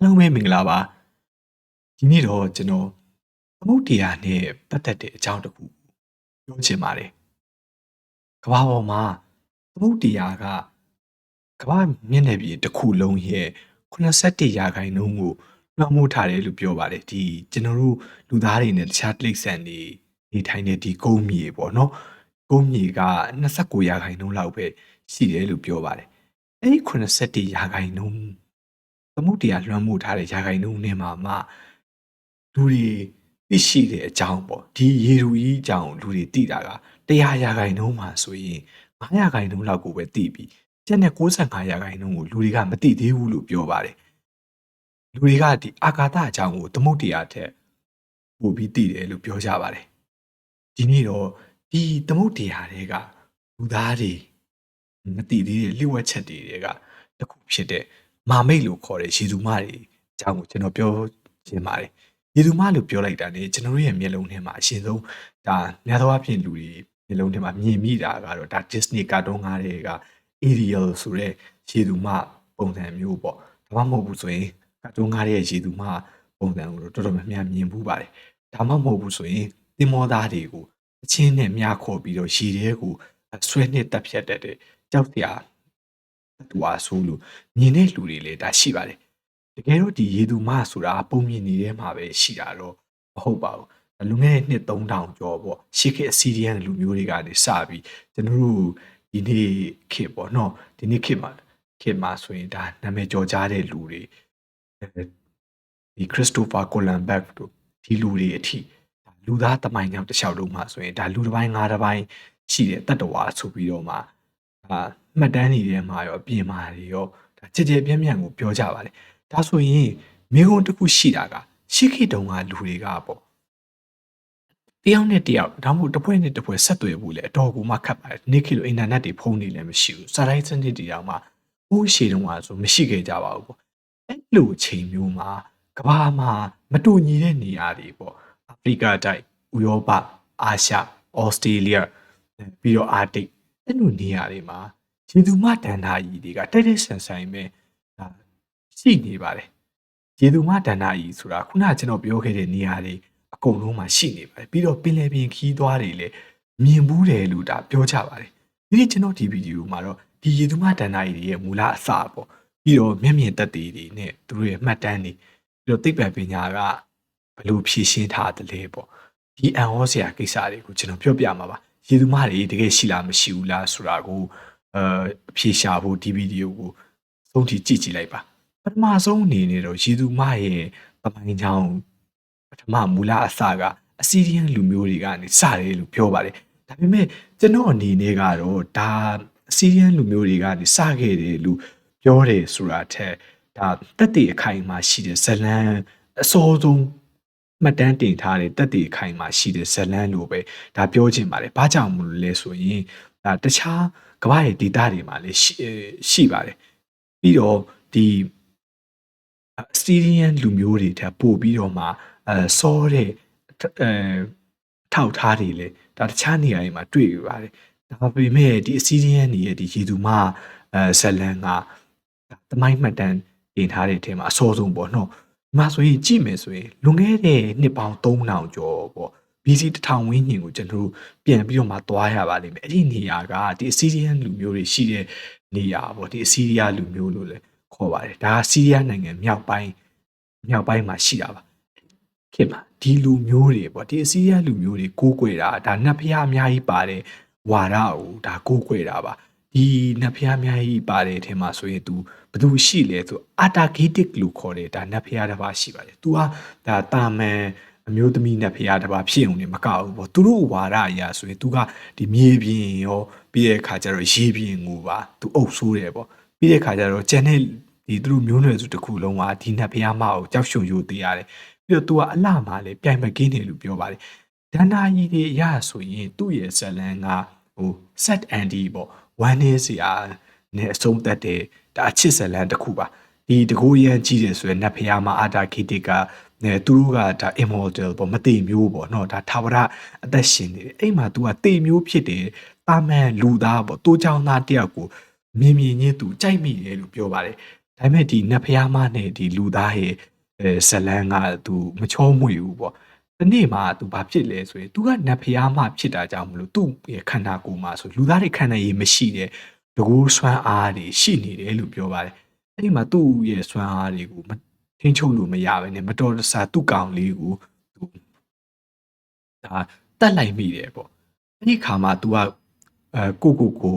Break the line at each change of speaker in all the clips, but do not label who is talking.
အားလုံးပဲမင်္ဂလာပါဒီနေ့တော့ကျွန်တော်သမုတ်တရားနဲ့ပတ်သက်တဲ့အကြောင်းတစ်ခုပြောချင်ပါတယ်ကမ္ဘာပေါ်မှာသမုတ်တရားကကမ္ဘာမျက်နှာပြင်တစ်ခုလုံးရဲ့81ရာခိုင်နှုန်းကိုလွှမ်းမိုးထားတယ်လို့ပြောပါတယ်ဒီကျွန်တော်တို့လူသားတွေနဲ့တခြားတိရစ္ဆာန်တွေနေထိုင်တဲ့ဒီကုန်းမြေပေါ့နော်ကုန်းမြေက29ရာခိုင်နှုန်းလောက်ပဲရှိတယ်လို့ပြောပါတယ်အဲ့ဒီ81ရာခိုင်နှုန်း သမုတ်တရားလွှမ်းမိုးထားတဲ့ရာခိုင်နှုန်းနဲ့မှမှလူတွေသိရှိတဲ့အကြောင်းပေါ့ဒီရေလူကြီးအကြောင်းလူတွေသိတာက100ရာခိုင်နှုန်းမှာဆိုရင်900ရာခိုင်နှုန်းလောက်ကိုပဲသိပြီးကျန်တဲ့65ရာခိုင်နှုန်းကိုလူတွေကမသိသေးဘူးလို့ပြောပါတယ်လူတွေကဒီအာကာသအကြောင်းကိုသမုတ်တရားထက်ပိုပြီးသိတယ်လို့ပြောကြပါတယ်ဒီနေ့တော့ဒီသမုတ်တရားတွေကလူသားတွေမသိသေးတဲ့လျှို့ဝှက်ချက်တွေကတစ်ခုဖြစ်တဲ့ မာမိတ်လို့ခေါ်တဲ့ရေသူမတွေအကြောင်းကိုကျွန်တော်ပြောချင်ပါတယ်ရေသူမလို့ပြောလိုက်တာねကျွန်တော်တို့ရဲ့မျက်လုံးထဲမှာအရှင်ဆုံးဒါများသောအားဖြင့်လူတွေမျက်လုံးထဲမှာမြင်မိတာကတော့ဒါ Disney ကာတွန်းကားတွေက Ariel ဆိုတဲ့ရေသူမပုံစံမျိုးပေါ့ဒါမှမဟုတ်ဘူးဆိုရင်ကာတွန်းကားရဲ့ရေသူမပုံစံကိုတော့တော်တော်များများမြင်ဘူးပါတယ်ဒါမှမဟုတ်ဘူးဆိုရင်တင်မောသားတွေကိုအချင်းနဲ့မြားခေါ်ပြီးတော့ရေထဲကိုဆွဲနှစ်တက်ဖြတ်တတ်တဲ့ကြောက်တရား တူအားဆိုးလို့မြင်တဲ့လူတွေလည်းဒါရှိပါတယ်တကယ်တော့ဒီရေသူမဆိုတာပုံမြင်နေတဲ့မှာပဲရှိတာတော့မဟုတ်ပါဘူးလူငယ်နှစ်3000ကျော်ပေါ့ရှေးခေတ်အစီရီယန်လူမျိုးတွေကနေစပြီးကျွန်တော်တို့ဒီနေ့ခေတ်ပေါ့နော်ဒီနေ့ခေတ်မှာခေတ်မှာဆိုရင်ဒါနာမည်ကျော်ကြားတဲ့လူတွေဒီခရစ်စတိုဖာကိုလန်ဘက်တို့ဒီလူတွေအထိလူသားတမိုင်းကြောင်တစ်လျှောက်လုံးမှာဆိုရင်ဒါလူတစ်ပိုင်းငါးတစ်ပိုင်းရှိတဲ့တတ္တဝါဆိုပြီးတော့မှ အာမှတ်တမ်းတွေထဲမှာရောအပြင်မှာတွေရောဒါကြည်ကြဲပြန့်ပြန့်ကိုပြောကြပါတယ်ဒါဆိုရင်မိကုံတစ်ခုရှိတာကရှေးခေတ်တုန်းကလူတွေကပေါ့တယောက်နဲ့တယောက်ဒါမှမဟုတ်တစ်ဖွဲ့နဲ့တစ်ဖွဲ့ဆက်သွယ်ဖို့လေအတော်ကိုမှခက်ပါတယ်နေ့ခေတ်လိုအင်တာနက်တွေဖုန်းတွေလည်းမရှိဘူးစာတိုင်းစနစ်တွေတောင်မှဟိုးရှေးတုန်းကဆိုမရှိခဲ့ကြပါဘူးပေါ့အဲ့လိုချိန်မျိုးမှာကဘာမှာမတူညီတဲ့နေရာတွေပေါ့အာဖရိကတိုက်ဥရောပအာရှဩစတြေးလျပြီးတော့အာတိတ် အဲ့လိုနေရာတွေမှာရေသူမတန်တာကြီးတွေကတိုက်တိုက်ဆန်ဆန်ပဲဒါရှိနေပါတယ်ရေသူမတန်တာကြီးဆိုတာခုနကကျွန်တော်ပြောခဲ့တဲ့နေရာတွေအကုန်လုံးမှာရှိနေပါတယ်ပြီးတော့ပင်လယ်ပြင်ခီးသွားတွေလည်းမြင်ဘူးတယ်လို့ဒါပြောကြပါတယ်ဒီနေ့ကျွန်တော်ဒီဗီဒီယိုမှာတော့ဒီရေသူမတန်တာကြီးတွေရဲ့မူလအစပေါ့ပြီးတော့မျက်မြင်သက်သေတွေနဲ့သူတို့ရဲ့မှတ်တမ်းတွေပြီးတော့သိပ္ပံပညာကဘလို့ဖြည့်ရှင်းထားတယ်လဲပေါ့ဒီအန်ဟောစရာကိစ္စတွေကိုကျွန်တော်ပြောပြမှာပါ ရေသူမတွေတကယ်ရှိလားမရှိဘူးလားဆိုတာကိုအဲအဖြေရှာဖို့ဒီဗီဒီယိုကိုသုံးထိကြည့်ကြည့်လိုက်ပါပထမဆုံးအနေနဲ့တော့ရေသူမရဲ့တမိုင်းချောင်းပထမမူလအစကအစီရီယန်လူမျိုးတွေကနေစတယ်လို့ပြောပါတယ်ဒါပေမဲ့ကျွန်တော်အနေနဲ့ကတော့ဒါအစီရီယန်လူမျိုးတွေကနေစခဲ့တယ်လို့ပြောတယ်ဆိုတာထက်ဒါတက်တည်အခိုင်အမာရှိတဲ့ဇလန်အစောဆုံး မှတ်တမ်းတင်ထားတဲ့တက်တည်အခိုင်အမာရှိတဲ့ဇလန်လို့ပဲဒါပြောချင်ပါတယ်။ဘာကြောင့်မလို့လဲဆိုရင်ဒါတခြားကမ္ဘာရဲ့ဒေတာတွေမှာလည်းရှိရှိပါတယ်။ပြီးတော့ဒီစတီရီယန်လူမျိုးတွေထပ်ပို့ပြီးတော့မှအဲစောတဲ့အဲထောက်ထားတွေလည်းဒါတခြားနေရာတွေမှာတွေ့ရပါတယ်။ဒါပေမဲ့ဒီအစီရီယန်တွေရဲ့ဒီရေသူမအဲဇလန်ကတမိုင်းမှတ်တမ်းတင်ထားတဲ့အထက်မှာအစောဆုံးပေါ့နော်။ ဒီမှာဆိုရင်ကြည့်မယ်ဆိုရင်လွန်ခဲ့တဲ့နှစ်ပေါင်း3000ကျော်ပေါ့ BC 1000ဝန်းကျင်ကိုကျွန်တော်တို့ပြန်ပြီးတော့မှသွားရပါလိမ့်မယ်အဲ့ဒီနေရာကဒီအစီရီယန်လူမျိုးတွေရှိတဲ့နေရာပေါ့ဒီအစီရီယာလူမျိုးလို့လည်းခေါ်ပါတယ်ဒါကစီးရီးယားနိုင်ငံမြောက်ပိုင်းမြောက်ပိုင်းမှာရှိတာပါခင်ဗျဒီလူမျိုးတွေပေါ့ဒီအစီရီးယားလူမျိုးတွေကိုးကွယ်တာဒါနတ်ဖျားအများကြီးပါတယ်ဝါရကိုဒါကိုးကွယ်တာပါ ဒီနတ်ဖျားအများကြီးပါတဲ့အထင်မှာဆိုရင် तू ဘယ်သူရှိလဲဆိုအာတာဂေတစ်လို့ခေါ်တယ်ဒါနတ်ဖျားတစ်ပါးရှိပါတယ်။ तू ဟာဒါတာမန်အမျိုးသမီးနတ်ဖျားတစ်ပါးဖြစ်ုံနဲ့မကဘူးပေါ့။သူတို့ဝါဒအရာဆိုရင် तू ကဒီမြေပြင်ရောပြီးတဲ့အခါကျတော့ရေပြင်ကိုပါ तू အုပ်ဆိုးတယ်ပေါ့။ပြီးတဲ့အခါကျတော့ကျန်တဲ့ဒီသူတို့မျိုးနွယ်စုတစ်ခုလုံးကဒီနတ်ဖျားမကိုကြောက်ရွံ့ရိုသေးရတယ်။ပြီးတော့ तू ကအလှမှာလည်းပြိုင်မကင်းတယ်လို့ပြောပါတယ်။ဒန္နာကြီးတွေအရဆိုရင်သူ့ရဲ့ဇလန်ကဟို set andy ပေါ့ ဝမ်းနေစရာနဲ့အဆုံးသက်တယ်ဒါအချစ်ဇလန်တစ်ခုပါဒီတကူရန်ကြီးတယ်ဆိုရင်နတ်ဖျားမှာအာတာခိတိကနဲသူတို့ကဒါ immortal ပေါ့မတိမျိုးပေါ့နော်ဒါသာဝရအသက်ရှင်နေတယ်အဲ့မှာ तू ကတိမျိုးဖြစ်တယ်တာမန်လူသားပေါ့တိုးချောင်းသားတယောက်ကိုမြင်မြင်ချင်းသူကြိုက်မိတယ်လို့ပြောပါတယ်ဒါပေမဲ့ဒီနတ်ဖျားမနဲ့ဒီလူသားရဲ့အဲဇလန်းကသူမချောမွေဘူးပေါ့ ဒီနေ့မှာသူဘာဖြစ်လဲဆိုရင် तू ကနတ်ဖျားမဖြစ်တာကြောင့်မလို့သူ့ရဲ့ခန္ဓာကိုယ်မှာဆိုလူသားတွေခန္ဓာရည်မရှိတဲ့တကူဆွမ်းအားတွေရှိနေတယ်လို့ပြောပါတယ်အဲ့ဒီမှာသူ့ရဲ့ဆွမ်းအားတွေကိုမထိန်းချုပ်လို့မရဘဲနဲ့မတော်တဆသူ့ကောင်လေးကိုသူဒါတတ်လိုက်မိတယ်ပေါ့အဲ့ဒီခါမှာ तू ကအဲကိုကိုကို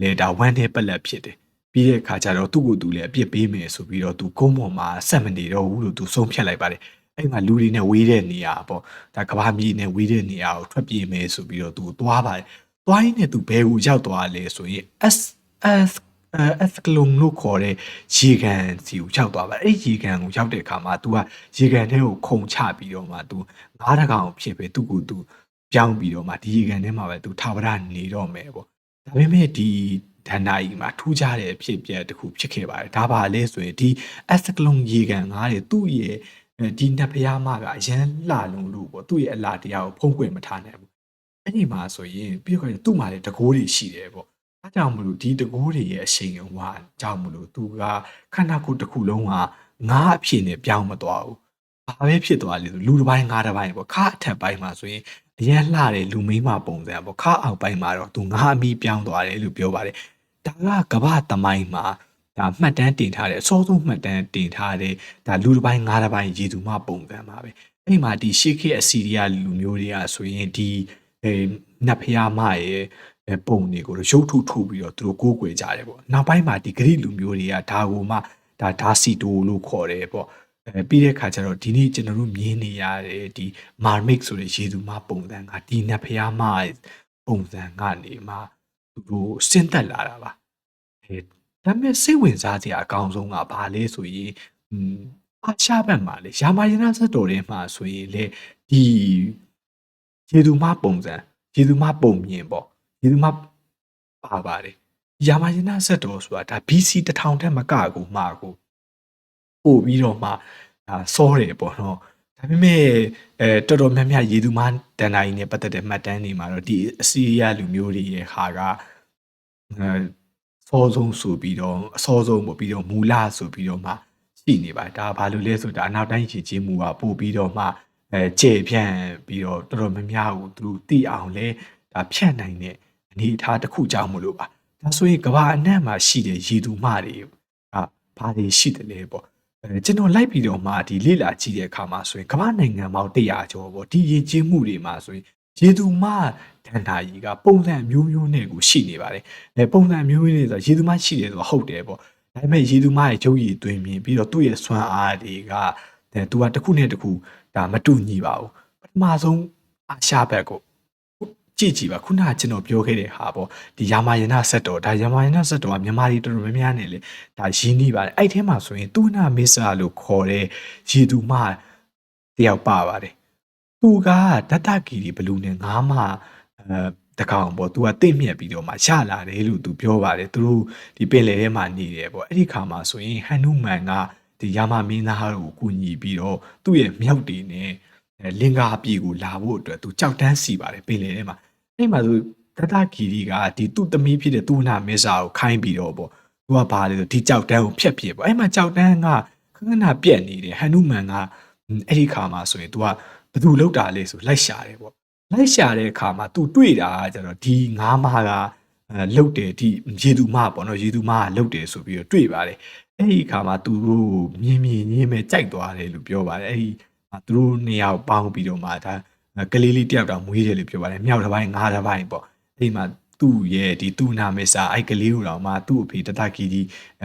လေဒါဝမ်းနဲ့ပက်လက်ဖြစ်တယ်ပြီးတဲ့အခါကျတော့သူ့ကိုယ်သူလည်းအပြစ်ပေးမယ်ဆိုပြီးတော့သူကုန်းပေါ်မှာဆက်မနေတော့ဘူးလို့သူဆုံးဖြတ်လိုက်ပါတယ် အဲ့မှာလူတွေနဲ့ဝေးတဲ့နေရာပေါ့ဒါကဘာမြေနဲ့ဝေးတဲ့နေရာကိုထွက်ပြေးမယ်ဆိုပြီးတော့သူသွားပါတယ်သွားရင်းနဲ့သူဘဲကိုရောက်သွားလဲဆိုရင် S S အဲစကလုံလို့ခေါ်တဲ့ရေကန်စီကိုရောက်သွားပါတယ်အဲ့ဒီရေကန်ကိုရောက်တဲ့အခါမှာ तू ကရေကန်ထဲကိုခုန်ချပြီးတော့မှ तू ငါးတကောင်ဖြစ်ပဲသူ့ကို तू ပြောင်းပြီးတော့မှဒီရေကန်ထဲမှာပဲ तू ထာဝရနေတော့မယ်ပေါ့ဒါပေမဲ့ဒီဒန္နာကြီးမှာထူးခြားတဲ့အဖြစ်အပျက်တစ်ခုဖြစ်ခဲ့ပါတယ်ဒါပါလဲဆိုရင်ဒီအစကလုံရေကန်ငါးတဲ့သူ့ရဲ့ ဒီနတ်ဖျားမကအရန်လှလုံလို့ပေါ့သူ့ရဲ့အလားတရားကိုဖုံးကွယ်မထားနိုင်ဘူးအဲ့ဒီမှာဆိုရင်ပြီးတော့သူ့မှာလည်းတကိုးတွေရှိတယ်ပေါ့အဲကြောင့်မလို့ဒီတကိုးတွေရဲ့အရှိန်အဝါကြောင့်မလို့သူကခန္ဓာကိုယ်တစ်ခုလုံးကငါးအဖြစ်နဲ့ပြောင်းမသွားဘူးဘာပဲဖြစ်သွားလဲဆိုလူတစ်ပိုင်းငါးတစ်ပိုင်းပေါ့ခါအထက်ပိုင်းမှာဆိုရင်အရန်လှတဲ့လူမိန်းမပုံစံပေါ့ခါအောက်ပိုင်းမှာတော့သူငါးအမီပြောင်းသွားတယ်လို့ပြောပါတယ်ဒါကကမ္ဘာသမိုင်းမှာ ဒါမှတ်တမ်းတင်ထားတဲ့အစောဆုံးမှတ်တမ်းတင်ထားတဲ့ဒါလူတစ်ပိုင်းငါးတစ်ပိုင်းရည်သူမပုံစံပါပဲအဲ့မှာဒီရှေးခေတ်အစီရီးယားလူမျိုးတွေကဆိုရင်ဒီအဲနတ်ဖျားမရဲ့အဲပုံတွေကိုရုပ်ထုထုတ်ပြီးတော့သူတို့ကိုးကွယ်ကြတယ်ပေါ့နောက်ပိုင်းမှာဒီဂရိလူမျိုးတွေကဒါကိုမှဒါဒါစီတိုလို့ခေါ်တယ်ပေါ့အဲပြီးတဲ့ခါကျတော့ဒီနေ့ကျွန်တော်တို့မြင်နေရတဲ့ဒီမာမစ်ဆိုတဲ့ရေသူမပုံစံကဒီနတ်ဖျားမပုံစံကနေမှသူတို့ဆင်းသက်လာတာပါအဲ ဒါပေမဲ့စိတ်ဝင်စားစရာအကောင်းဆုံးကဘာလဲဆိုရင်อืมအာရှဘက်မှာလေယာမာယနာဇတ်တော်ထဲမှာဆိုရင်လေဒီရေသူမပုံစံရေသူမပုံမြင်ပေါ့ရေသူမပါပါတယ်ယာမာယနာဇတ်တော်ဆိုတာဒါ BC 1000ထက်မကကိုမှာကိုပို့ပြီးတော့မှဒါစောတယ်ပေါ့နော်ဒါပေမဲ့အဲတော်တော်များများရေသူမတန်တိုင်းနဲ့ပတ်သက်တဲ့မှတ်တမ်းတွေမှာတော့ဒီအစီရီးယားလူမျိုးတွေရဲ့ဟာကအဲ စောဆုံးဆိုပြီးတော့အစောဆုံးပို့ပြီးတော့မူလဆိုပြီးတော့မှရှိနေပါဒါဘာလို့လဲဆိုတာအနောက်တိုင်းရည်ကြီးမှုကပို့ပြီးတော့မှအဲကျေဖြန့်ပြီးတော့တော်တော်များများကိုသူတို့သိအောင်လဲဒါဖြန့်နိုင်တဲ့အနေအထားတစ်ခုကြောင့်မလို့ပါဒါဆိုရင်ကဘာအနှံ့မှာရှိတဲ့ရည်သူမတွေကဘာတွေရှိတယ်လဲပေါ့အဲကျွန်တော်လိုက်ပြီးတော့မှဒီလေ့လာကြည့်တဲ့အခါမှာဆိုရင်ကမ္ဘာနိုင်ငံပေါင်း100ကျော်ပေါ့ဒီရည်ကြီးမှုတွေမှာဆိုရင် ရေသူမဒန္တာကြီးကပုံစံမျိုးမျိုးနဲ့ကိုရှိနေပါတယ်။အဲပုံစံမျိုးမျိုးနဲ့ဆိုရေသူမရှိတယ်ဆိုဟုတ်တယ်ပေါ့။ဒါပေမဲ့ရေသူမရဲ့ကျုပ်ရည်သွင်းမြင်ပြီးတော့သူ့ရဲ့စွမ်းအားတွေကအဲသူကတစ်ခုနဲ့တစ်ခုဒါမတူညီပါဘူး။ပထမဆုံးအာရှဘက်ကိုကြည့်ကြည့်ပါခုနကကျွန်တော်ပြောခဲ့တဲ့ဟာပေါ့ဒီယာမာယနာဆက်တော်ဒါယာမာယနာဆက်တော်ကမြန်မာပြည်တော်တော်များများနေလေဒါရင်းနှီးပါတယ်အဲ့ထဲမှာဆိုရင်သူနာမစ္စရာလို့ခေါ်တဲ့ရေသူမတယောက်ပါပါတယ် သူကဒတကီဒီဘလူးနဲ့ငါးမအဲတကောင်ပေါ့သူကတင့်မြက်ပြီးတော့မှရလာတယ်လို့သူပြောပါတယ်သူတို့ဒီပင်လယ်ထဲမှာနေတယ်ပေါ့အဲ့ဒီခါမှာဆိုရင်ဟန်နုမန်ကဒီယာမမင်းသားကိုကူညီပြီးတော့သူ့ရဲ့မြောက်တွေနဲ့လင်္ကာပြည်ကိုလာဖို့အတွက်သူကြောက်တန်းစီပါတယ်ပင်လယ်ထဲမှာအဲ့မှာသူတတကီဒီကဒီသူ့သမီးဖြစ်တဲ့သူနာမစ္စာကိုခိုင်းပြီးတော့ပေါ့သူကဘာလဲဆိုဒီကြောက်တန်းကိုဖျက်ပြပေါ့အဲ့မှာကြောက်တန်းကခဏခဏပြက်နေတယ်ဟန်နုမန်ကအဲ့ဒီခါမှာဆိုရင် तू က ဘသူလောက်တာလဲဆိုလိုက်ရှာတယ်ပေါ့လိုက်ရှာတဲ့အခါမှာ तू တွေ့တာကကျတော့ဒီငါးမကအဲလုတ်တယ်ဒီရေသူမပေါ့နော်ရေသူမကလုတ်တယ်ဆိုပြီးတော့တွေ့ပါတယ်အဲ့ဒီအခါမှာသူတို့မြင်မြင်ရင်းမဲ့ကြိုက်သွားတယ်လို့ပြောပါတယ်အဲ့ဒီသူတို့နှစ်ယောက်ပေါင်းပြီးတော့မှဒါကလေးလေးတယောက်တောင်မွေးတယ်လို့ပြောပါတယ်မြောက်တစ်ပိုင်းငါးတစ်ပိုင်းပေါ့အဲ့ဒီမှာသူ့ရဲ့ဒီသူနာမည်စာအဲ့ကလေးကိုတော့မှသူ့အဖေတတကီဒီ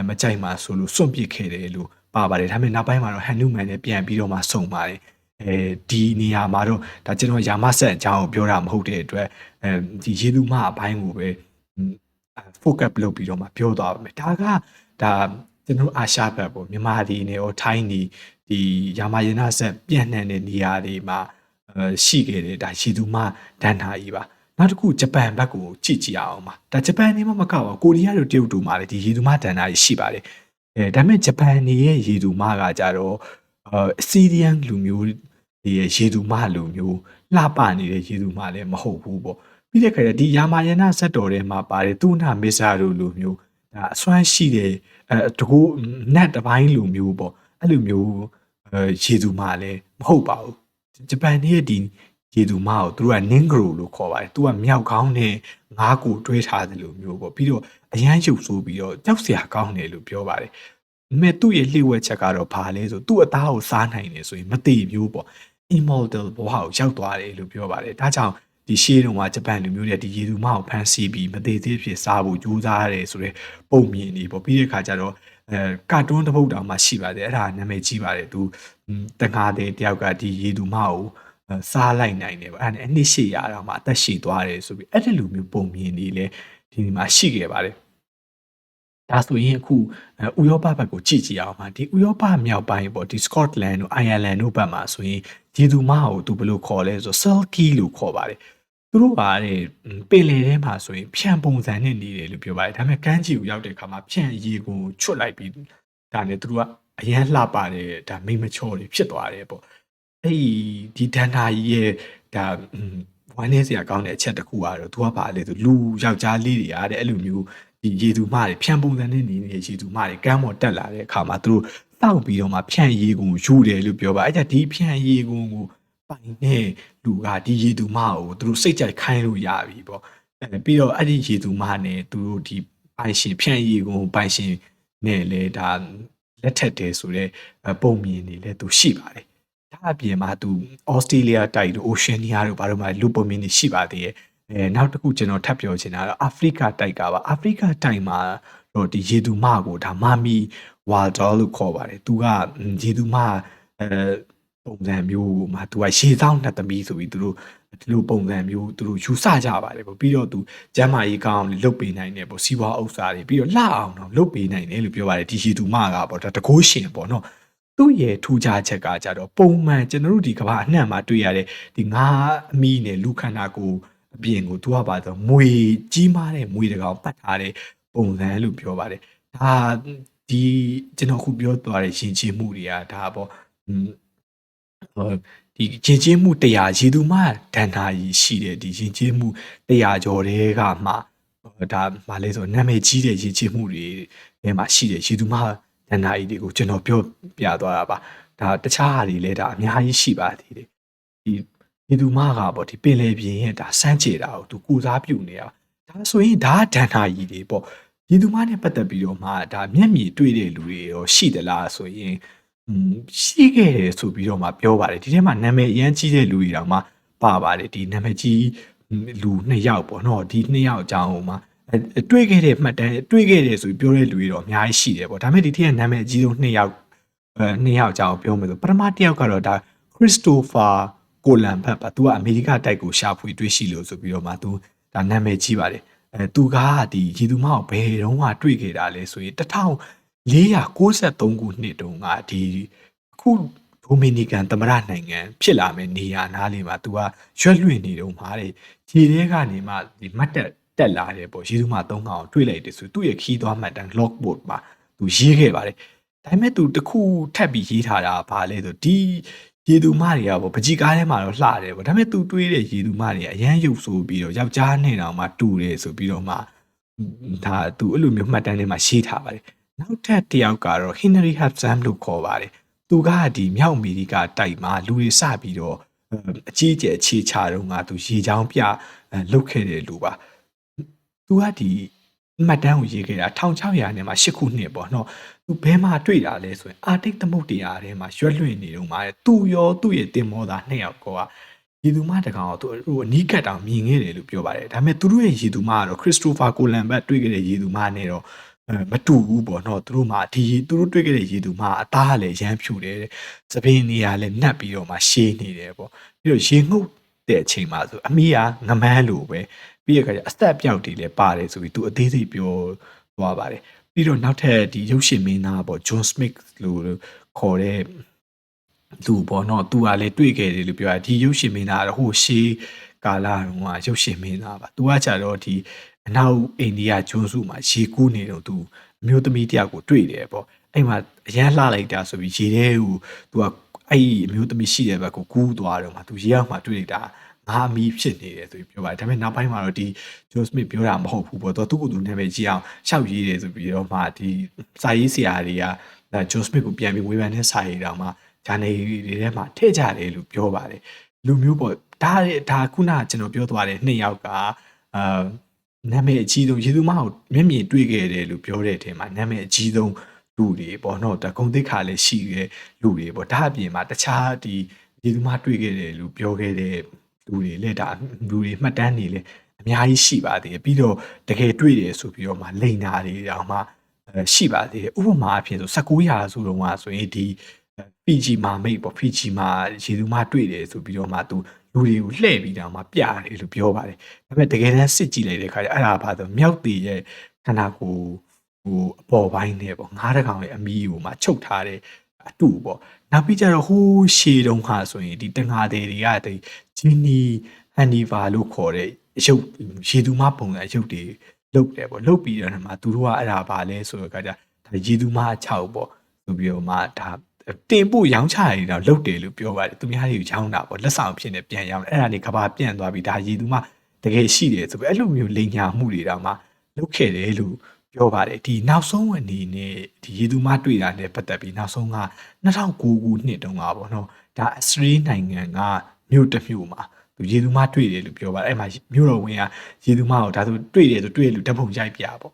မကြိုက်မှဆိုလို့စွန့်ပစ်ခဲ့တယ်လို့ပါပါတယ်ဒါပေမဲ့နောက်ပိုင်းမှာတော့ဟန်နုမန်နဲ့ပြန်ပြီးတော့မှစုံပါတယ် အဲဒီနေရာမှာတော့ဒါကျွန်တော်ယာမဆက်အကြောင်းကိုပြောတာမဟုတ်တဲ့အတွက်အဲဒီရေသူမအပိုင်းကိုပဲ focus လုပ်ပြီးတော့မှပြောသွားပါမယ်ဒါကဒါကျွန်တော်အာရှဘက်ပေါ့မြန်မာပြည်နေရောထိုင်းနေဒီယာမယနာဆက်ပြန့်နှံ့တဲ့နေရာတွေမှာရှိခဲ့တယ်ဒါရေသူမဒန်နာကြီးပါနောက်တစ်ခုဂျပန်ဘက်ကိုကြည့်ကြည့်အောင်ပါဒါဂျပန်နေမှမကပါကိုရီးယားတို့တရုတ်တို့မှာလည်းဒီရေသူမဒန်နာကြီးရှိပါတယ်အဲဒါပေမဲ့ဂျပန်နေရဲ့ရေသူမကကြတော့အစီရီယန်လူမျိုး ဒီရဲ့ရေသူမလူမျိုးလှပနေတဲ့ရေသူမလည်းမဟုတ်ဘူးပေါ့ပြီးတဲ့ခါကျဒီယာမာယနာဇက်တော်ထဲမှာပါတယ်သူနာမစ္ဆာတို့လူမျိုးဒါအစွမ်းရှိတဲ့အဲတကူနတ်တစ်ပိုင်းလိုမျိုးပေါ့အဲ့လိုမျိုးအဲရေသူမလည်းမဟုတ်ပါဘူးဂျပန်ရဲ့ဒီရေသူမကိုသူတို့ကနင်းဂရိုလို့ခေါ်ပါတယ်သူကမြောက်ကောင်းနဲ့ငါးကိုတွဲထားတယ်လို့မျိုးပေါ့ပြီးတော့အရန်ရုပ်ဆိုးပြီးတော့ကြောက်စရာကောင်းတယ်လို့ပြောပါတယ်ဒါပေမဲ့သူ့ရဲ့လှည့်ဝက်ချက်ကတော့ဘာလဲဆိုသူ့အသားကိုစားနိုင်တယ်ဆိုရင်မတည်မျိုးပေါ့ immortal ဘဝကိုရောက်သွားတယ်လို့ပြောပါတယ်ဒါကြောင့်ဒီရှေးတုန်းကဂျပန်လူမျိုးတွေကဒီရေသူမကိုဖမ်းဆီးပြီးမသေးသေးဖြစ်စားဖို့ကြိုးစားရတယ်ဆိုတော့ပုံမြင်နေပေါ့ပြီးတဲ့ခါကျတော့အဲကာတွန်းတစ်ပုဒ်တောင်မှရှိပါတယ်အဲ့ဒါနာမည်ကြီးပါတယ်သူတငါတဲ့တယောက်ကဒီရေသူမကိုစားလိုက်နိုင်တယ်ပေါ့အဲ့ဒါအနှစ်ရှည်ရတော့မှအသက်ရှည်သွားတယ်ဆိုပြီးအဲ့ဒီလိုမျိုးပုံမြင်နေလေဒီမှာရှိခဲ့ပါတယ် ဒါဆိုရင်အခုဥရောပဘက်ကိုကြည့်ကြည့်အောင်ပါဒီဥရောပမြောက်ပိုင်းပေါ့ဒီ Scotland တို့ Ireland တို့ဘက်မှာဆိုရင်ဂျေသူမကိုသူဘယ်လိုခေါ်လဲဆို Selkie လို့ခေါ်ပါတယ်သူတို့ကတဲ့ပင်လယ်ထဲမှာဆိုရင်ဖြန့်ပုံစံနဲ့နေတယ်လို့ပြောပါတယ်ဒါပေမဲ့ကမ်းခြေကိုရောက်တဲ့အခါမှာဖြန့်ရေကိုချွတ်လိုက်ပြီးဒါနဲ့သူတို့ကအရန်လှပါတယ်ဒါမိမချော်တွေဖြစ်သွားတယ်ပေါ့အဲ့ဒီဒီဒန်တာကြီးရဲ့ဒါဝမ်းနေစရာကောင်းတဲ့အချက်တစ်ခုကတော့သူကပါလေသူလူယောက်ျားလေးတွေအားတဲ့အဲ့လိုမျိုး ဒီရေသူမတွေဖြန့်ပုံစံနဲ့နေနေတဲ့ရေသူမတွေကမ်းပေါ်တက်လာတဲ့အခါမှာသူတို့တောက်ပြီးတော့မှဖြန့်ရေကုန်ယူတယ်လို့ပြောပါအဲ့ကြဒီဖြန့်ရေကုန်ကိုပိုင်တဲ့လူကဒီရေသူမကိုသူတို့စိတ်ကြိုက်ခိုင်းလို့ရပြီပေါ့အဲပြီးတော့အဲ့ဒီရေသူမနဲ့သူတို့ဒီပိုင်ရှင်ဖြန့်ရေကုန်ပိုင်ရှင်နဲ့လေဒါလက်ထက်တယ်ဆိုတော့ပုံမြင်နေလဲသူရှိပါတယ်ဒါအပြင်မှာသူဩစတြေးလျတိုက်တို့အိုရှန်နီးယားတို့ဘာလို့မှလူပုံမြင်နေရှိပါသေးရဲ့ အဲနောက်တစ်ခုကျွန်တော်ထပ်ပြောချင်တာတော့အာဖရိကတိုက်ကပါအာဖရိကတိုက်မှာတော့ဒီရေသူမကိုဒါမာမီဝါဒေါ်လို့ခေါ်ပါတယ်သူကရေသူမအဲပုံစံမျိုးမှာသူကရေဆောင်နှစ်သမီးဆိုပြီးသူတို့ဒီလိုပုံစံမျိုးသူတို့ယူဆကြပါတယ်ပေါ့ပြီးတော့သူကျမ်းမာရေးကောင်းအောင်လုပ်ပေးနိုင်တယ်ပေါ့စီးပွားဥစ္စာတွေပြီးတော့လှအောင်တော့လုပ်ပေးနိုင်တယ်လို့ပြောပါတယ်ဒီရေသူမကပေါ့ဒါတကိုးရှင်ပေါ့နော်သူ့ရဲ့ထူးခြားချက်ကကြတော့ပုံမှန်ကျွန်တော်တို့ဒီကမ္ဘာအနှံ့မှာတွေ့ရတဲ့ဒီငါးအမီးနဲ့လူခန္ဓာကိုယ် အပြင်ကိုသူကပါတော့မွေကြီးမားတဲ့မွေတကောင်ပတ်ထားတဲ့ပုံစံလို့ပြောပါတယ်ဒါဒီကျွန်တော်ခုပြောသွားတဲ့ရှင်ချင်းမှုတွေကဒါပေါ့ဟိုဒီရှင်ချင်းမှုတရားရေသူမှဒဏ္ဍာကြီးရှိတယ်ဒီရှင်ချင်းမှုတရားကျော်တွေကမှဒါမလဲဆိုနာမည်ကြီးတဲ့ရှင်ချင်းမှုတွေအဲမှာရှိတယ်ရေသူမှဒဏ္ဍာကြီးတွေကိုကျွန်တော်ပြောပြသွားတာပါဒါတခြားဟာတွေလည်းဒါအများကြီးရှိပါသေးတယ်ဒီ ရေသူမကပေါ့ဒီပင်လယ်ပြင်ရဲ့ဒါစမ်းချေတာကိုသူကူစားပြုနေတာဒါဆိုရင်ဒါဒဏ္ဍာကြီးတွေပေါ့ရည်သူမနဲ့ပတ်သက်ပြီးတော့မှဒါမျက်မြင်တွေ့တဲ့လူတွေရောရှိသလားဆိုရင်อืมရှိခဲ့တယ်ဆိုပြီးတော့မှပြောပါတယ်ဒီထဲမှာနာမည်အရန်ကြီးတဲ့လူတွေတောင်မှပါပါတယ်ဒီနာမည်ကြီးလူနှစ်ယောက်ပေါ့နော်ဒီနှစ်ယောက်အကြောင်းမှတွေ့ခဲ့တဲ့မှတ်တမ်းတွေ့ခဲ့တယ်ဆိုပြီးပြောတဲ့လူတွေတော့အများကြီးရှိတယ်ပေါ့ဒါပေမဲ့ဒီထက်ကနာမည်အကြီးဆုံးနှစ်ယောက်အဲနှစ်ယောက်အကြောင်းပြောမယ်ဆိုပထမတစ်ယောက်ကတော့ဒါခရစ်စတိုဖာ ကိုလန်ဖတ်ပါသူကအမေရိကတိုက်ကိုရှာဖွေတွေ့ရှိလို့ဆိုပြီးတော့မှသူဒါနာမည်ကြီးပါတယ်အဲသူကဒီရည်သူမောက်ဘယ်တော့မှတွေ့ခဲ့တာလဲဆိုရင်1493ခုနှစ်တုန်းကဒီအခုဒိုမီနီကန်သမရနိုင်ငံဖြစ်လာမယ့်နေရာနားလေးမှာသူကရွက်လွင့်နေတုန်းမှာတဲ့ခြေထဲကနေမှဒီမတ်တက်တက်လာတယ်ပေါ့ရည်သူမသုံးကောင်တွေ့လိုက်တယ်ဆိုသူ့ရဲ့ခီးသွားမှတ်တမ်း logbook မှာသူရေးခဲ့ပါတယ်ဒါပေမဲ့သူတခုထပ်ပြီးရေးထားတာဘာလဲဆိုဒီ ရေသူမတွေကပေါ့ပကြီးကားထဲမှာတော့လှတယ်ပေါ့ဒါပေမဲ့သူတွေးတဲ့ရေသူမတွေကအရန်ရုပ်ဆိုးပြီးတော့ယောက်ျားနဲ့တောင်မှတူတယ်ဆိုပြီးတော့မှဒါသူအဲ့လိုမျိုးမှတ်တမ်းထဲမှာရေးထားပါတယ်နောက်ထပ်တစ်ယောက်ကတော့ Henry Hudson လို့ခေါ်ပါတယ်သူကဒီမြောက်အမေရိကတိုက်မှာလူတွေစပြီးတော့အကြီးအကျယ်ခြေချတုန်းကသူရေချောင်းပြလုတ်ခဲ့တယ်လို့ပါသူကဒီမှတ်တမ်းကိုရေးခဲ့တာ1600နဲ့မှ8ခုနှစ်ပေါ့နော် သူဘဲမှာတွေ့တာလဲဆိုရင်အာတိတ်သမုတ်တရားထဲမှာရွက်လွင့်နေတော့မှာသူရောသူ့ရဲ့တင်မောသားနှစ်ယောက်ကောရေသူမတကောင်သူဟိုအနီးကပ်တောင်မြင်ခဲ့တယ်လို့ပြောပါတယ်ဒါပေမဲ့သူတို့ရဲ့ရေသူမကတော့ခရစ်စတိုဖာကိုလန်ဘတ်တွေ့ခဲ့တဲ့ရေသူမနဲ့တော့မတူဘူးပေါ့နော်သူတို့မှဒီသူတို့တွေ့ခဲ့တဲ့ရေသူမအသားလည်းရမ်းဖြူတယ်သပင်းနေရာလည်းနှက်ပြီးတော့မှရှေးနေတယ်ပေါ့ပြီးတော့ရေငုတ်တဲ့အချိန်မှာဆိုအမီးကငမန်းလိုပဲပြီးရခါကျအသက်ပြောက်တွေလည်းပါတယ်ဆိုပြီးသူအသေးစိတ်ပြောသွားပါတယ် ပြီးတော့နောက်ထပ်ဒီရုပ်ရှင်မင်းသားပေါ့ဂျွန်စမစ်လို့ခေါ်တဲ့သူပေါ့နော်သူကလည်းတွေ့ခဲ့တယ်လို့ပြောတာဒီရုပ်ရှင်မင်းသားကတော့ဟိုရှေးကာလတုန်းကရုပ်ရှင်မင်းသားပါသူကကြတော့ဒီအနောက်အိန္ဒိယကျွန်းစုမှာရေကူးနေတော့သူအမျိုးသမီးတယောက်ကိုတွေ့တယ်ပေါ့အဲ့မှာအရန်လှလိုက်တာဆိုပြီးရေထဲကိုသူကအဲ့အမျိုးသမီးရှိတဲ့ဘက်ကိုကူးသွားတော့မှသူရေအောက်မှာတွေ့လိုက်တာ ငါအမီဖြစ်နေတယ်ဆိုပြီးပြောပါတယ်ဒါပေမဲ့နောက်ပိုင်းမှာတော့ဒီ Joe Smith ပြောတာမဟုတ်ဘူးပေါ့တော့သူ့ကိုယ်သူနာမည်ကြီးအောင်ရှောက်ရေးတယ်ဆိုပြီးတော့မှဒီစာရေးဆရာတွေကဒါ Joe Smith ကိုပြန်ပြီးဝေဖန်တဲ့စာရေးတောင်မှဂျာနယ်တွေထဲမှာထည့်ကြတယ်လို့ပြောပါတယ်လူမျိုးပေါ့ဒါဒါခုနကျွန်တော်ပြောသွားတဲ့နှစ်ယောက်ကအာနာမည်အကြီးဆုံးယေသူမကိုမျက်မြင်တွေ့ခဲ့တယ်လို့ပြောတဲ့အထင်မှာနာမည်အကြီးဆုံးလူတွေပေါ့နော်ဒါဂုံတိခါလည်းရှိတဲ့လူတွေပေါ့ဒါအပြင်မှာတခြားဒီယေသူမတွေ့ခဲ့တယ်လို့ပြောခဲ့တဲ့ လူတွေလက်ဒါလူတွေမှတ်တမ်းတွေလည်းအများကြီးရှိပါသေးတယ်ပြီးတော့တကယ်တွေ့တယ်ဆိုပြီးတော့မှလိန်နာတွေတောင်မှအဲရှိပါသေးတယ်ဥပမာအဖြစ်ဆို19ရာစုတုန်းကဆိုရင်ဒီ PG မာမိတ်ပေါ့ PG မာရေသူမတွေ့တယ်ဆိုပြီးတော့မှသူလူတွေကိုလှည့်ပြီးတော့မှပြတယ်လို့ပြောပါတယ်ဒါပေမဲ့တကယ်တမ်းစစ်ကြည့်လိုက်တဲ့အခါကျအဲ့ဒါဘာဆိုမြောက်တည်ရဲ့ခန္ဓာကိုယ်ဟိုအပေါ်ပိုင်းနဲ့ပေါ့ငါးတကောင်ရဲ့အမီးကိုမှချုပ်ထားတဲ့ အတူပေါ့နောက်ပြီးကြတော့ဟိုးရှေတုံးခါဆိုရင်ဒီတငါသေးတွေကဒီဂျီနီဟန်နီဗာလို့ခေါ်တဲ့ရုပ်ရေသူမပုံစံရုပ်တွေလုတ်တယ်ပေါ့လုတ်ပြီးတော့မှသူတို့ကအဲ့ဒါဘာလဲဆိုတော့ကကြဒါရေသူမအချောက်ပေါ့ဆိုပြီးတော့မှဒါတင်ပို့ရောင်းချရည်တော့လုတ်တယ်လို့ပြောပါတယ်သူများတွေကိုရောင်းတာပေါ့လက်ဆောင်ဖြစ်နေပြန်ရောင်းတယ်အဲ့ဒါနေကဘာပြန့်သွားပြီးဒါရေသူမတကယ်ရှိတယ်ဆိုပြီးအဲ့လိုမျိုးလိန်ညာမှုတွေတော့မှလုတ်ခဲ့တယ်လို့ ပြောပါတယ်ဒီနောက်ဆုံးအနေနဲ့ဒီရေသူမတွေ့တာနဲ့ပတ်သက်ပြီးနောက်ဆုံးက2009ခုနှစ်တုန်းကပေါ့နော်ဒါအစ္စရေးနိုင်ငံကမြို့တစ်မြို့မှာသူရေသူမတွေ့တယ်လို့ပြောပါတယ်အဲ့မှာမြို့တော်ဝင်ကရေသူမကိုဒါဆိုတွေ့တယ်ဆိုတွေ့တယ်လို့ဓာတ်ပုံရိုက်ပြပေါ့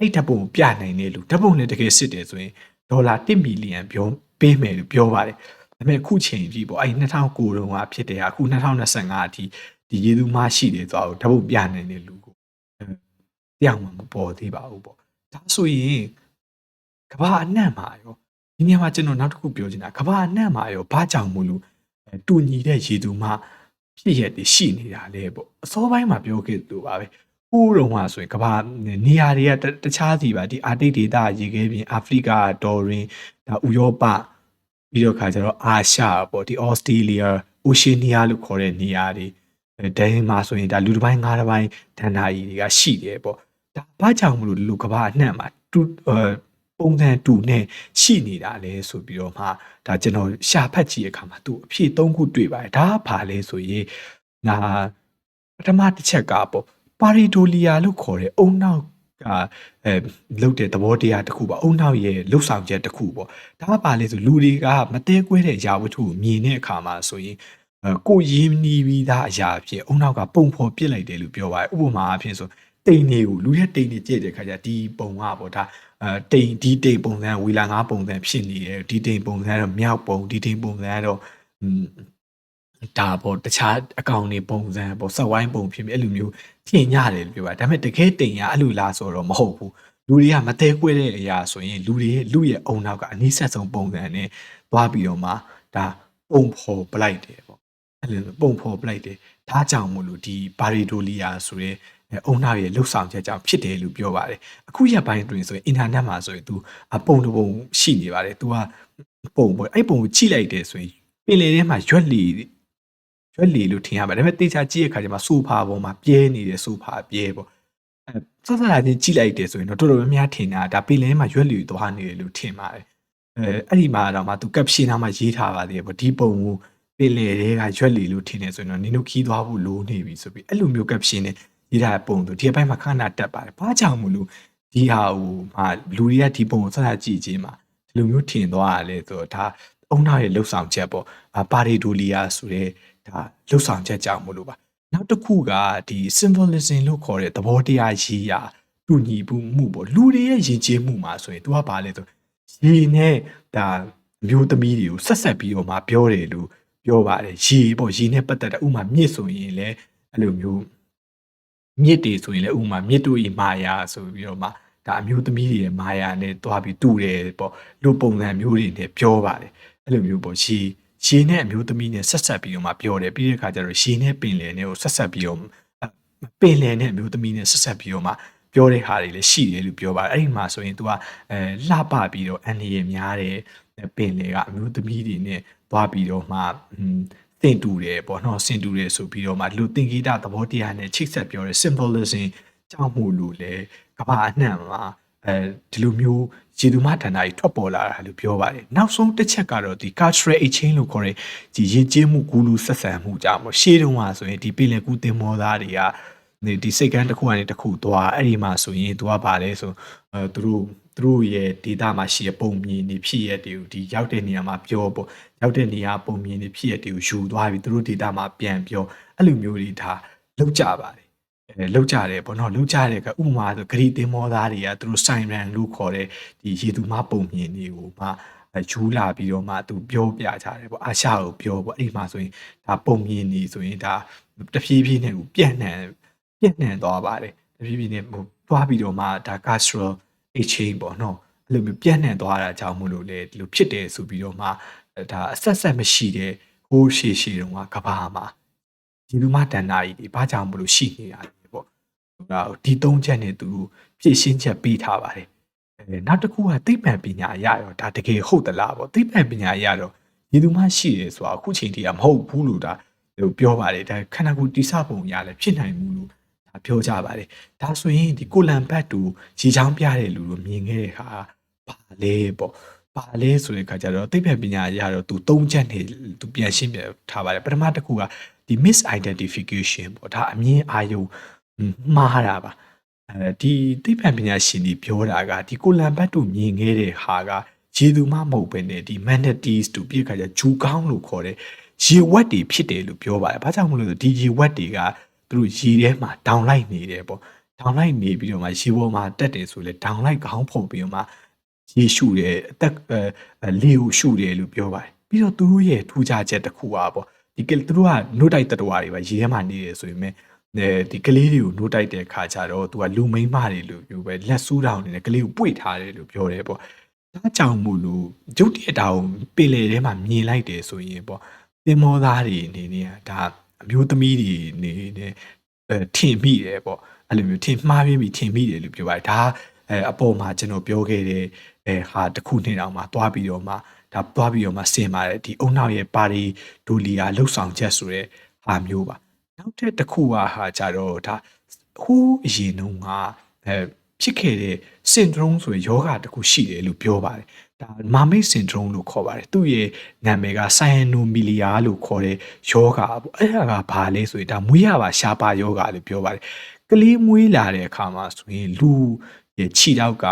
အဲ့ဓာတ်ပုံပြနိုင်တယ်လို့ဓာတ်ပုံနဲ့တကယ်စစ်တယ်ဆိုရင်ဒေါ်လာ1မီလီယံပြောပေးမယ်လို့ပြောပါတယ်ဒါပေမဲ့အခုချိန်ကြီးပေါ့အဲ့2009တုန်းကဖြစ်တယ်အခု2025အထိဒီရေသူမရှိတယ်ဆိုတော့ဓာတ်ပုံပြနိုင်တဲ့လူကိုတရားမှမပေါ်သေးပါဘူးပေါ့ ဒါဆိုရင်ကဘာအနှံ့မှာရောဒီနေရာမှာကျွန်တော်နောက်တစ်ခုပြောချင်တာကဘာအနှံ့မှာရောဘာကြောင့်မလို့တူညီတဲ့ရေသူမဖြစ်ရက်တွေရှိနေတာလဲပေါ့အစောပိုင်းမှာပြောခဲ့သူပါပဲဟိုးတုန်းကဆိုရင်ကဘာနေရာတွေကတခြားစီပါဒီအာတိတ်ဒေသရေခဲပြင်အာဖရိကဒေါ်ရင်ဒါဥရောပပြီးတော့ခါကျတော့အာရှပေါ့ဒီဩစတြေးလျအိုရှေနီးယားလို့ခေါ်တဲ့နေရာတွေဒိန်းမှာဆိုရင်ဒါလူတစ်ပိုင်းငါးတစ်ပိုင်းဒဏ္ဍာရီတွေကရှိတယ်ပေါ့ ဒါဘာကြောင့်မလို့လူကဘာအနှံ့မှာတူပုံစံတူနဲ့ရှိနေတာလဲဆိုပြီးတော့မှဒါကျွန်တော်ရှာဖတ်ကြည့်ရခါမှာသူအဖြေ၃ခုတွေ့ပါတယ်ဒါကဘာလဲဆိုရင်ဒါပထမတစ်ချက်ကပေါ့ပါရီဒိုလီယာလို့ခေါ်တဲ့အုံနောက်ကအဲလုတ်တဲ့သဘောတရားတစ်ခုပါအုံနောက်ရဲ့လှုပ်ဆောင်ချက်တစ်ခုပေါ့ဒါကပါလေဆိုလူတွေကမတဲကွဲတဲ့ຢာဝတ္ထုကိုမြင်တဲ့အခါမှာဆိုရင်အဲကိုရင်းနီးပြီးသားအရာအဖြစ်အုံနောက်ကပုံဖော်ပစ်လိုက်တယ်လို့ပြောပါတယ်ဥပမာအဖြစ်ဆို တိန်တွေကိုလူရဲ့တိန်တွေကြည့်တဲ့ခါကျဒီပုံကပေါ့ဒါအဲတိန်ဒီတိန်ပုံစံဝီလာငါးပုံစံဖြစ်နေတယ်ဒီတိန်ပုံစံကတော့မြောက်ပုံဒီတိန်ပုံစံကတော့ဒါပေါ့တခြားအကောင့်တွေပုံစံပေါ့စက်ဝိုင်းပုံဖြစ်ပြီးအဲ့လိုမျိုးထင်ရတယ်လို့ပြောပါတယ်ဒါပေမဲ့တကယ်တင်ရအဲ့လိုလားဆိုတော့မဟုတ်ဘူးလူတွေကမသေးကွဲတဲ့အရာဆိုရင်လူတွေလူရဲ့အုံနောက်ကအနည်းဆက်ဆုံးပုံစံနဲ့သွားပြီးတော့မှဒါပုံဖော်ပလိုက်တယ်ပေါ့အဲ့လိုပုံဖော်ပလိုက်တယ်ဒါကြောင့်မို့လို့ဒီဘာရီဒိုလီယာဆိုတဲ့ အုံနောက်ရဲ့လှုပ်ဆောင်ချက်ကြောင့်ဖြစ်တယ်လို့ပြောပါတယ်အခုရက်ပိုင်းတွင်ဆိုရင်အင်တာနက်မှာဆိုရင် तू အပုံတပုံရှိနေပါတယ် तू ကပုံပေါ့အဲ့ပုံကိုကြည့်လိုက်တယ်ဆိုရင်ပင်လယ်ထဲမှာရွက်လီရွက်လီလို့ထင်ရပါတယ်ဒါပေမဲ့တေချာကြည့်ရခါကျမှဆိုဖာပေါ်မှာပြဲနေတဲ့ဆိုဖာပြဲပေါ့အဲစစလာချင်းကြည့်လိုက်တယ်ဆိုရင်တော့တော်တော်များများထင်တာဒါပင်လယ်ထဲမှာရွက်လီသွားနေတယ်လို့ထင်ပါတယ်အဲအဲ့ဒီမှာတော့မှ तू caption နားမှာရေးထားပါသေးတယ်ပေါ့ဒီပုံကိုပင်လယ်ထဲကရွက်လီလို့ထင်နေဆိုရင်တော့နင်တို့ခီးသွားဖို့လိုနေပြီဆိုပြီးအဲ့လိုမျိုး caption နဲ့ ရေးထားတဲ့ပုံသူဒီအပိုင်းမှာခဏတက်ပါတယ်ဘာကြောင့်မလို့ဒီဟာဟိုမှာလူတွေကဒီပုံကိုစစကြည့်ချင်းမှာဒီလိုမျိုးထင်သွားရလဲဆိုတော့ဒါအုံနောက်ရဲ့လှုပ်ဆောင်ချက်ပေါ့ပါရီဒိုလီယာဆိုတဲ့ဒါလှုပ်ဆောင်ချက်ကြောင့်မလို့ပါနောက်တစ်ခုကဒီ symbolism လို့ခေါ်တဲ့သဘောတရားရေးရာတူညီမှုပေါ့လူတွေရဲ့ယဉ်ကျေးမှုမှာဆိုရင်သူကဘာလဲဆိုရေနဲ့ဒါမျိုးသမီးတွေကိုဆက်ဆက်ပြီးတော့မှပြောတယ်လို့ပြောပါတယ်ရေပေါ့ရေနဲ့ပတ်သက်တဲ့ဥမာမြစ်ဆိုရင်လည်းအဲ့လိုမျိုး မြစ်တွေဆိုရင်လည်းဥမာမြစ်တို့ဤမာယာဆိုပြီးတော့မှဒါအမျိုးသမီးတွေရဲ့မာယာနဲ့တွားပြီးတူတယ်ပေါ့လူပုံစံမျိုးတွေနဲ့ပြောပါတယ်အဲ့လိုမျိုးပေါ့ရေရေနဲ့အမျိုးသမီးနဲ့ဆက်ဆက်ပြီးတော့မှပြောတယ်ပြီးတဲ့အခါကျတော့ရေနဲ့ပင်လယ်နဲ့ကိုဆက်ဆက်ပြီးတော့ပင်လယ်နဲ့အမျိုးသမီးနဲ့ဆက်ဆက်ပြီးတော့မှပြောတဲ့ဟာတွေလည်းရှိတယ်လို့ပြောပါတယ်အဲ့ဒီမှာဆိုရင် तू ကအဲလှပပြီးတော့အန်ဒီရများတယ်ပင်လယ်ကအမျိုးသမီးတွေနဲ့သွားပြီးတော့မှ စင်တူတယ်ပေါ့နော်စင်တူတယ်ဆိုပြီးတော့မှလူသင်္ကေတသဘောတရားနဲ့ချိတ်ဆက်ပြောတဲ့ symbolism ကြောင့်မို့လို့လေကမ္ဘာအနှံ့မှာအဲဒီလိုမျိုးရေသူမတန်တာကြီးထွက်ပေါ်လာတာလို့ပြောပါတယ်နောက်ဆုံးတစ်ချက်ကတော့ဒီ cultural exchange လို့ခေါ်တဲ့ဒီရေကျင်းမှုကူးလူဆက်ဆံမှုကြောင့်ပေါ့ရှေးတုန်းကဆိုရင်ဒီပင်လယ်ကူးတင်မောသားတွေကဒီဒီစိတ်ကန်းတစ်ခုကနေတစ်ခုသွားအဲ့ဒီမှာဆိုရင်သူကဗာလဲဆိုအဲသူတို့ သူတို့ရဲ့ data မှာရှိတဲ့ပုံမြင်နေဖြစ်ရတဲ့ဒီရောက်တဲ့နေရာမှာပြောပေါ့ရောက်တဲ့နေရာပုံမြင်နေဖြစ်ရတဲ့ကိုယူသွားပြီးသူတို့ data မှာပြန်ပြောအဲ့လိုမျိုးတွေဒါလောက်ကြပါတယ်အဲလောက်ကြတယ်ပေါ့နော်လောက်ကြတယ်ကဥပမာဆိုဂရီတင်မောသားတွေကသူတို့စိုင်ရန်လို့ခေါ်တဲ့ဒီရေသူမပုံမြင်တွေကိုမှယူလာပြီးတော့မှသူပြောပြကြတယ်ပေါ့အာရှကိုပြောပေါ့အဲ့ဒီမှာဆိုရင်ဒါပုံမြင်နေဆိုရင်ဒါတဖြည်းဖြည်းနဲ့ကိုပြန့်နှံ့ပြန့်နှံ့သွားပါတယ်တဖြည်းဖြည်းနဲ့ဟိုသွားပြီးတော့မှဒါ cultural exchange ပေါ့နော်အဲ့လိုမျိုးပြန့်နှံ့သွားတာကြောင့်မို့လို့လေဒီလိုဖြစ်တယ်ဆိုပြီးတော့မှဒါအဆက်ဆက်မရှိတဲ့ဟိုးရှေရှေတုန်းကကဘာမှာဒီလူမတန်တာကြီးဒီဘာကြောင့်မလို့ရှိနေတာလဲပေါ့ဒါဒီသုံးချက်နဲ့သူဖြည့်ရှင်းချက်ပေးထားပါတယ်အဲနောက်တစ်ခုကသိပ္ပံပညာအရရောဒါတကယ်ဟုတ်သလားပေါ့သိပ္ပံပညာအရတော့ဒီလူမရှိတယ်ဆိုတာအခုချိန်တည်းကမဟုတ်ဘူးလို့ဒါဟိုပြောပါတယ်ဒါခန္ဓာကိုယ်တိစပုံရလဲဖြစ်နိုင်ဘူးလို့ဒါ ပြောကြပါတယ်ဒါဆိုရင်ဒီကိုလံဘတ်တူရေချောင်းပြတဲ့လူတို့မြင်ခဲ့တဲ့အခါဘာလဲပေါ့ပါလဲဆိုတဲ့ခါကျတော့သိပ္ပံပညာအရတော့သူသုံးချက်နေသူပြန်ရှင်းပြထားပါတယ်ပထမတစ်ခုကဒီ misidentification ပေါ့ဒါအမြင်အာယုံမှားတာပါအဲဒီသိပ္ပံပညာရှင်တွေပြောတာကဒီကိုလံဘတ်တို့မြင်ခဲ့တဲ့ဟာကရေသူမမဟုတ်ပဲねဒီ manatees တို့ပြည့်ခါကျဂျူကောင်းလို့ခေါ်တဲ့ရေဝက်တွေဖြစ်တယ်လို့ပြောပါတယ်။ဘာကြောင့်မလို့လဲဆိုဒီရေဝက်တွေက သူတို့ရေထဲမှာဒေါင်လိုက်နေတယ်ပေါ့။ဒေါင်လိုက်နေပြီးတော့မှရေပေါ်မှာတက်တယ်ဆိုလဲဒေါင်လိုက်ခေါင်းဖုံပြီးတော့မှရေရှုတယ်အသက်အဲလေကိုရှုတယ်လို့ပြောပါတယ်။ပြီးတော့သူတို့ရဲ့ထူးခြားချက်တစ်ခုอ่ะပေါ့။ဒီကသူတို့ကနှုတ်တိုက်တတော်တွေပါရေထဲမှာနေတယ်ဆိုရင်အဲဒီကလေးတွေကိုနှုတ်တိုက်တဲ့ခါကျတော့သူကလူမိန်းမတွေလို့ပြောပဲလက်ဆူးတောင်နေတဲ့ကလေးကိုပွေထားတယ်လို့ပြောတယ်ပေါ့။ဒါကြောင့်မို့လို့ရုပ်တရက်တောင်ပင်လေထဲမှာမြင်လိုက်တယ်ဆိုရင်ပေါ့သင်္ဘောသားတွေအနေနဲ့ဒါ အမျိုးသမီးတွေအနေနဲ့အဲထင်မိတယ်ပေါ့အဲ့လိုမျိုးထင်မှားပြီးပြီထင်မိတယ်လို့ပြောပါတယ်ဒါအဲအပေါ်မှာကျွန်တော်ပြောခဲ့တဲ့အဲဟာတစ်ခုနှစ်တောင်မှသွားပြီးတော့မှဒါသွားပြီးတော့မှဆင်ပါတယ်ဒီအုံနောက်ရဲ့ပါရီဒိုလီယာလှုပ်ဆောင်ချက်ဆိုတဲ့ဟာမျိုးပါနောက်ထပ်တစ်ခုကဟာကြတော့ဒါဟိုးအရင်တုန်းကအဲ ဖြစ်ခဲ့တဲ့ syndrome ဆိုရယောဂတစ်ခုရှိတယ်လို့ပြောပါတယ်ဒါမာမိတ် syndrome လို့ခေါ်ပါတယ်သူ့ရဲ့နာမည်က cyanomylia လို့ခေါ်တဲ့ယောဂပေါ့အဲ့ဒါကဘာလဲဆိုရင်ဒါမွေးရပါရှားပါယောဂလို့ပြောပါတယ်ကလေးမွေးလာတဲ့အခါမှာဆိုရင်လူရဲ့ခြေထောက်က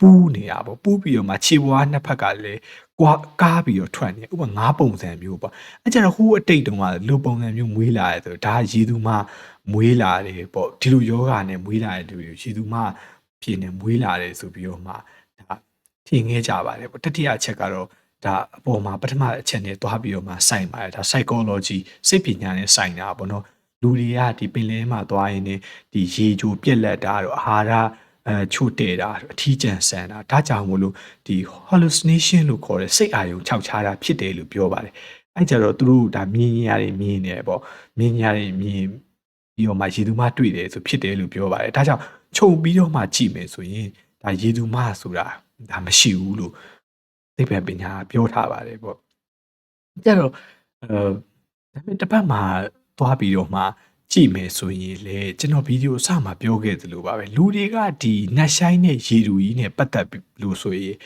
ပူးနေတာပေါ့ပူးပြီးတော့မှခြေပွားနှစ်ဖက်ကလည်းကွာကားပြီးတော့ထွက်နေဥပမာငါးပုံစံမျိုးပေါ့အဲကြတော့ဟိုးအတိတ်တုန်းကလူပုံစံမျိုးမွေးလာတယ်ဆိုတော့ဒါရေသူမမွေးလာတယ်ပေါ့ဒီလိုယောဂနဲ့မွေးလာတဲ့သူရေသူမ ဖြစ်နေမွေးလာတယ်ဆိုပြီးတော့မှဒါထင်ခဲ့ကြပါတယ်ပေါ့တတိယအချက်ကတော့ဒါအပေါ်မှာပထမအချက်နဲ့တွားပြီးတော့မှစိုင်ပါတယ်ဒါ psychology စိတ်ပညာနဲ့စိုင်တာပေါ့နော်လူတွေကဒီပင်လယ်မှာသွားရင်ဒီရေချိုပြက်လက်တာတော့အာဟာရအဲချို့တဲ့တာအထီးကျန်ဆန်တာဒါကြောင့်မို့လို့ဒီ hallucination လို့ခေါ်တဲ့စိတ်အာရုံခြောက်ခြားတာဖြစ်တယ်လို့ပြောပါတယ်အဲ့ကြတော့သူတို့ဒါမြင်ရတယ်မြင်နေပေါ့မြင်ရတယ်မြင်ပြီးတော့မှရေသူမတွေ့တယ်ဆိုဖြစ်တယ်လို့ပြောပါတယ်ဒါကြောင့် ခြုံပြီးတော့မှကြည့်မယ်ဆိုရင်ဒါရေသူမဆိုတာဒါမရှိဘူးလို့သိပ္ပံပညာပြောထားပါတယ်ပေါ့ကြတော့အဲဒါပေမဲ့တစ်ပတ်မှာသွားပြီးတော့မှကြည့်မယ်ဆိုရင်လေကျွန်တော်ဗီဒီယိုအစမှာပြောခဲ့သလိုပါပဲလူတွေကဒီနတ်ဆိုင်နဲ့ရေတူကြီးနဲ့ပတ်သက်လို့ဆိုရင်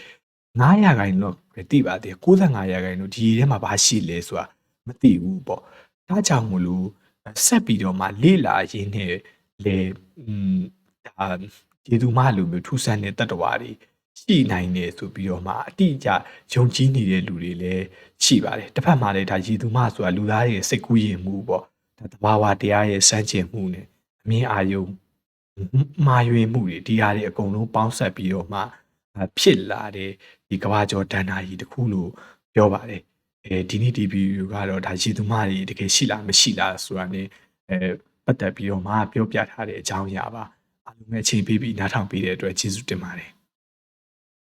900ခိုင်တော့သိပါသေး95ရာခိုင်တော့ဒီထဲမှာဘာရှိလဲဆိုတာမသိဘူးပေါ့ဒါကြောင့်မလို့ဆက်ပြီးတော့မှလေ့လာရင်းနဲ့လေอืม ဒါရေသူမလိုမျိုးထူးဆန်းတဲ့တတ္တဝါတွေရှိနိုင်တယ်ဆိုပြီးတော့မှအတိအကျယုံကြည်နေတဲ့လူတွေလည်းရှိပါတယ်တစ်ဖက်မှာလည်းဒါရေသူမဆိုတာလူသားတွေစိတ်ကူးရင်မှုပေါ့ဒါတဘာဝတရားရဲ့စမ်းကျင်မှုနဲ့အမြင်အာရုံမှားယွင်းမှုတွေဒီဟာတွေအကုန်လုံးပေါင်းဆက်ပြီးတော့မှဖြစ်လာတဲ့ဒီကဘာကျော်ဒဏ္ဍာကြီးတစ်ခုလို့ပြောပါတယ်အဲဒီနေ့ဒီဗီဒီယိုကတော့ဒါရေသူမတွေတကယ်ရှိလားမရှိလားဆိုတာ ਨੇ အဲပတ်သက်ပြီးတော့မှပြောပြထားတဲ့အကြောင်းအရာပါ အားလုံးပဲအချိန်ပေးပြီးနားထောင်ပေးတဲ့အတွက်ကျေးဇူးတင်ပါတယ်